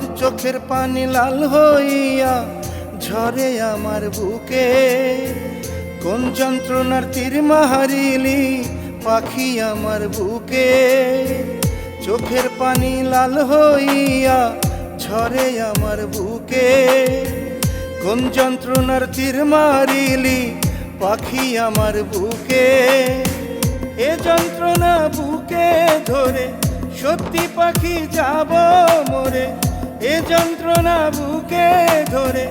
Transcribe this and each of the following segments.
চোখের পানি লাল হইয়া ঝরে আমার বুকে। কোন যন্ত্রণার তীর মাহারিলি পাখি আমার বুকে। চোখের পানি লাল হইয়া ঝরে আমার বুকে। কোন যন্ত্রণার তীর মারিলি পাখি আমার বুকে। এ যন্ত্রণা বুকে ধরে সত্যি পাখি যাব মরে। এ যন্ত্রণা বুকে ধরে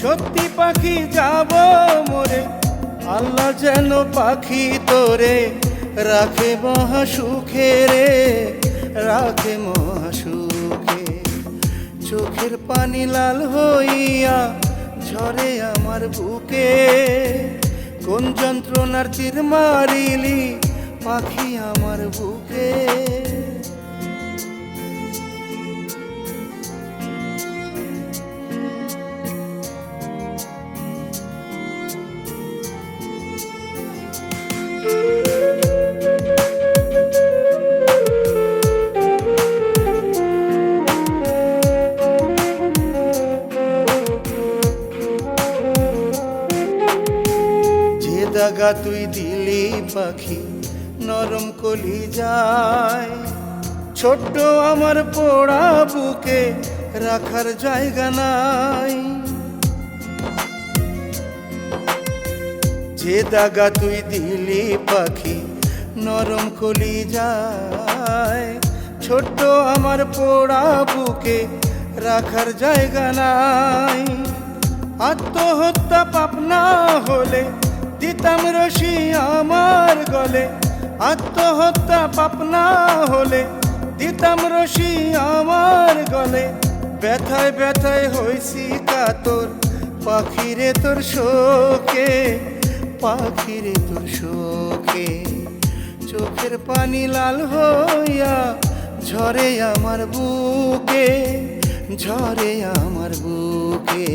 সত্যি পাখি যাব মরে। আল্লাহ যেন পাখি তোরে রাখে মহা সুখে রে, রাখে মহা সুখে চোখের পানি লাল হইয়া ঝরে আমার বুকে। কোন যন্ত্রণার তীর মারিলি পাখি আমার বুকে। দাগা তুই দিলি পাখি, নরম কলি যায়। ছোট্ট আমার পোড়া বুকে রাখার জায়গা নাই। যে দাগা তুই দিলি পাখি, নরম কলি যায়। ছোট্ট আমার পোড়া বুকে রাখার জায়গা নাই। আত্মহত্যা পাপ না হলে দিতাম রশি আমার গলে। আত্মহত্যা পাপ না হলে দিতাম রশি আমার গলে। ব্যথায় ব্যথায় হইছি কাতর পাখিরে তোর শোকে, পাখিরে তোর শোকে। চোখের পানি লাল হইয়া ঝরে আমার বুকে, ঝরে আমার বুকে।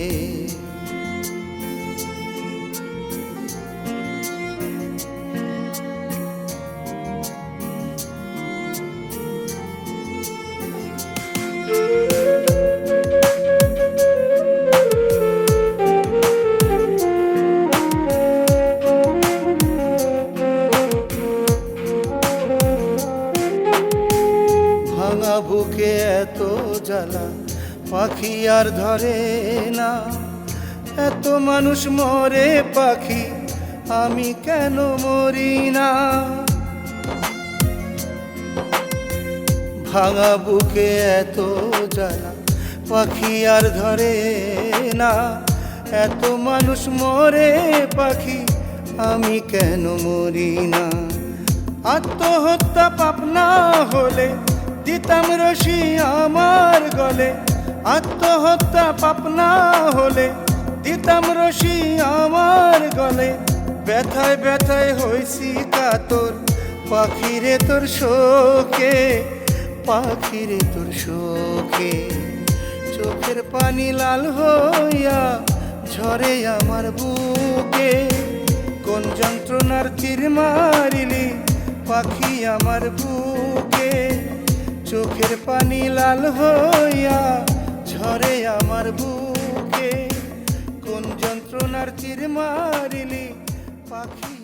বুকে এত জ্বালা, পাখি আর ধরে না। এত মানুষ মরে পাখি, আমি কেন মরি না? ভাঙা বুকে এত জ্বালা, পাখি আর ধরে না। এত মানুষ মরে পাখি, আমি কেন মরি না? আত্মহত্যা পাপ না হলে দিতাম রশি আমার গলে। আত্মহত্যা পাপনা হলে দিতাম রশি আমার গলে। ব্যথায় ব্যথায় হইছি কাতর পাখিরে তোর শোকে, পাখিরে তোর শোকে। চোখের পানি লাল হইয়া ঝরে আমার বুকে। কোন যন্ত্রণার তীর মারিলি পাখি আমার বুকে। চোখের পানি লাল হইয়া ঝরে আমার বুকে। কোন যন্ত্রণার চির মারিলি পাখি